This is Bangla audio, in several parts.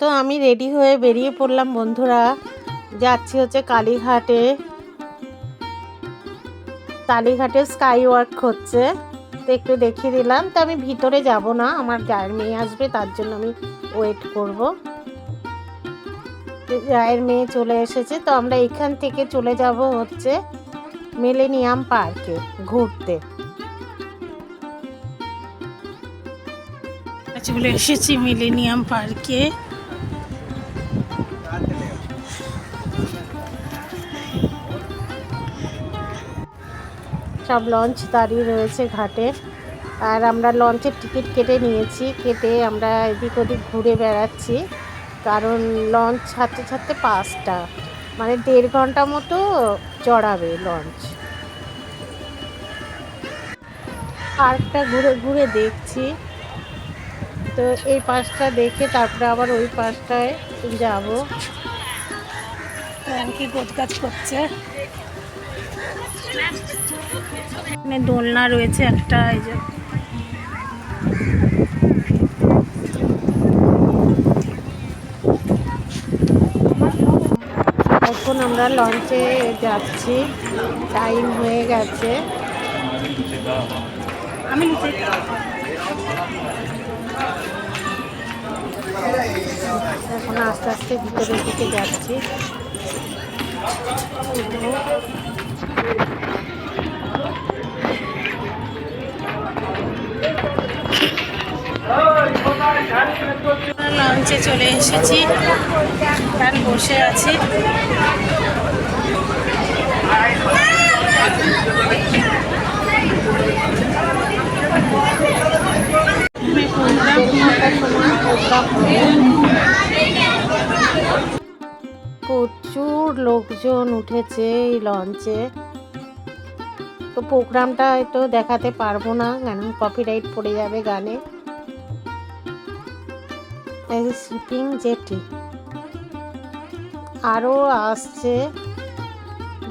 তো আমি রেডি হয়ে বেরিয়ে পড়লাম, বন্ধুরা। যাচ্ছি হচ্ছে কালীঘাটে। কালীঘাটে স্কাই ওয়ার্ক হচ্ছে। তো একটু দেখিয়ে দিলাম। তো আমি ভিতরে যাব না, আমার জায়ের মেয়ে আসবে, তার জন্য আমি ওয়েট করব। তো জায়ের মেয়ে চলে এসেছে, তো আমরা এখান থেকে চলে যাব হচ্ছে মিলেনিয়াম পার্কে ঘুরতে। চলে এসেছি মিলেনিয়াম পার্কে সব লঞ্চ দাঁড়িয়ে রয়েছে ঘাটে। আর আমরা লঞ্চের টিকিট কেটে নিয়েছি, কেটে আমরা এদিক ওদিক ঘুরে বেড়াচ্ছি। কারণ লঞ্চ ছাড়তে ছাড়তে পাঁচটা মানে দেড় ঘণ্টা মতো চড়াবে লঞ্চ পার্কটা ঘুরে ঘুরে দেখছি। তো এই পাশটা দেখে তারপরে আবার ওই পাশটায় যাব। কি কাজ করছে। এখানে দোলনা রয়েছে, একটা এই যে। এখন আমরা লঞ্চে যাচ্ছি। টাইম হয়ে গেছে। আমি এখন আস্তে আস্তে ভিতরের দিকে যাচ্ছি। লঞ্চে চলে এসেছি। আর বসে আছি। প্রচুর লোকজন উঠেছে এই লঞ্চে তো প্রোগ্রামটা তো দেখাতে পারব না, কেন কপিরাইট পড়ে যাবে গানে। শিপিং জেটি আরও আসছে।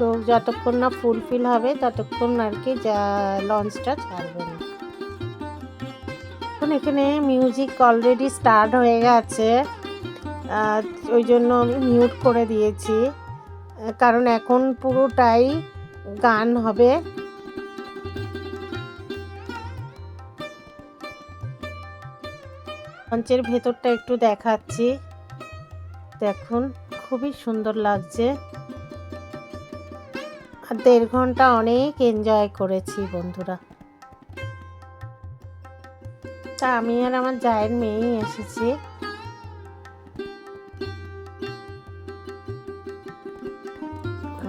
লোক যতক্ষণ না ফুলফিল হবে, ততক্ষণ আর কি যা লঞ্চটা ছাড়বে না। এখন এখানে মিউজিক অলরেডি স্টার্ট হয়ে গেছে। ওই জন্য মিউট করে দিয়েছি। কারণ এখন পুরোটাই গান হবে। মঞ্চের ভেতরটা একটু দেখাচ্ছি। দেখুন, খুবই সুন্দর লাগছে। আর দেড় ঘণ্টা অনেক এনজয় করেছি বন্ধুরা। তা আমি আর আমার জায়ের মেয়েই এসেছি।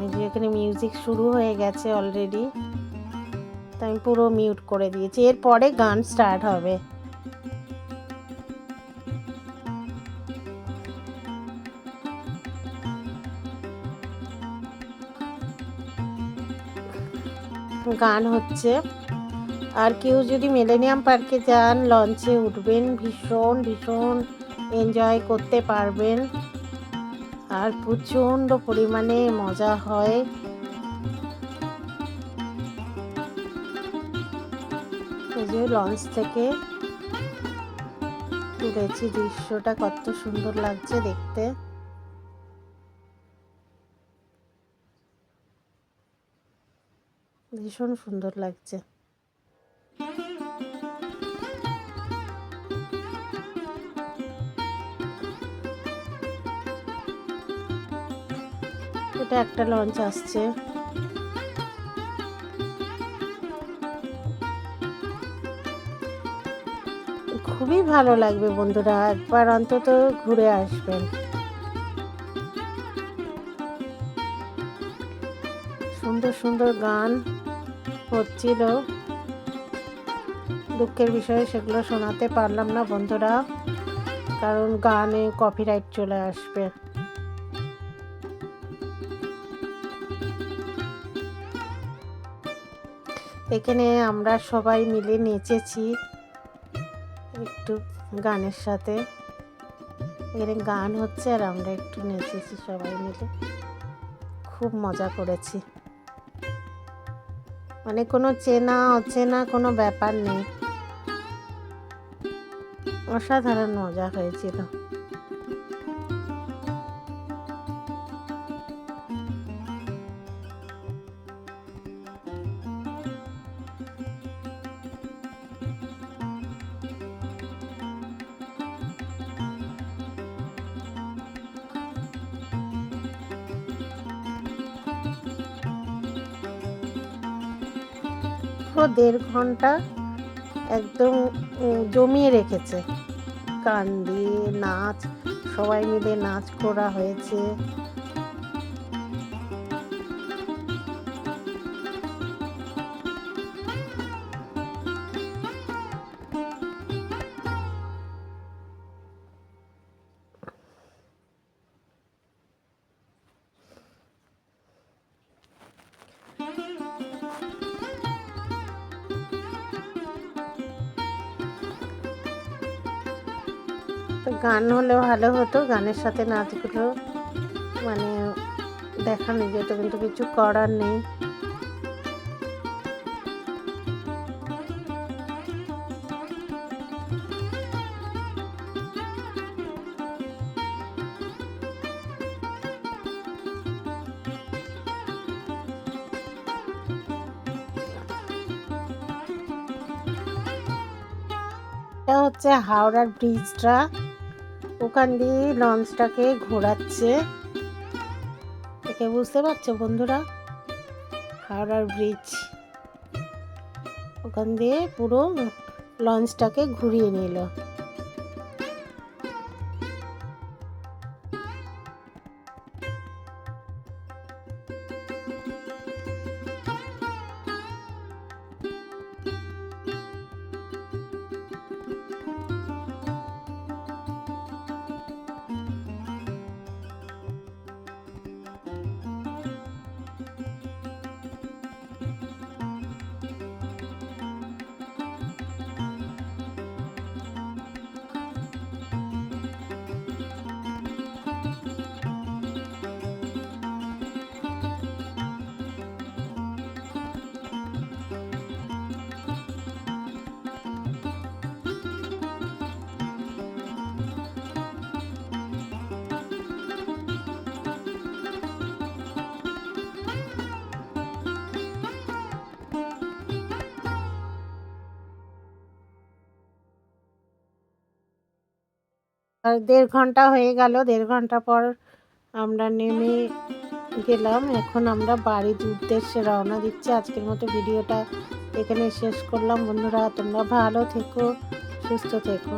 যে এখানে মিউজিক শুরু হয়ে গেছে অলরেডি তাই আমি পুরো মিউট করে দিয়েছি। এরপরে গান স্টার্ট হবে। গান হচ্ছে। আর কেউ যদি মিলেনিয়াম পার্কে যান লঞ্চে উঠবেন, ভীষণ ভীষণ এনজয় করতে পারবেন। আর প্রচণ্ড পরিমাণে মজা হয়। এই যে লঞ্চ থেকে তুলেছি দৃশ্যটা, কত সুন্দর লাগছে দেখতে। ভীষণ সুন্দর লাগছে। এটা একটা লঞ্চ আসছে। খুবই ভালো লাগবে বন্ধুরা, একবার অন্তত ঘুরে আসবেন। সুন্দর সুন্দর গান হচ্ছিল। দুঃখের বিষয়ে সেগুলো শোনাতে পারলাম না বন্ধুরা, কারণ গানে কপিরাইট চলে আসবে। এখানে আমরা সবাই মিলে নেচেছি একটু গানের সাথে। এখানে গান হচ্ছে আর আমরা একটু নেচেছি সবাই মিলে। খুব মজা করেছি। মানে কোনো চেনা, অচেনা কোনো ব্যাপার নেই। অসাধারণ মজা হয়েছিল। দেড় ঘণ্টা একদম জমিয়ে রেখেছে। কান্দি দিয়ে নাচ সবাই মিলে নাচ করা হয়েছে। তো গান হলে ভালো হতো, গানের সাথে নাচগুলো মানে দেখানো যেত কিন্তু কিছু করার নেই। এটা হচ্ছে হাওড়ার ব্রিজটা। ওখান দিয়ে লঞ্চটাকে ঘোরাচ্ছে। একে বুঝতে পারছ বন্ধুরা? হাওড়ার ব্রিজ ওখান দিয়ে পুরো লঞ্চটাকে ঘুরিয়ে নিল। দেড় ঘণ্টা হয়ে গেল, দেড় ঘণ্টা পর আমরা নেমে গেলাম। এখন আমরা বাড়ির উদ্দেশ্যে রওনা দিচ্ছি। আজকের মতো ভিডিওটা এখানে শেষ করলাম। বন্ধুরা, তোমরা ভালো থেকো, সুস্থ থেকো।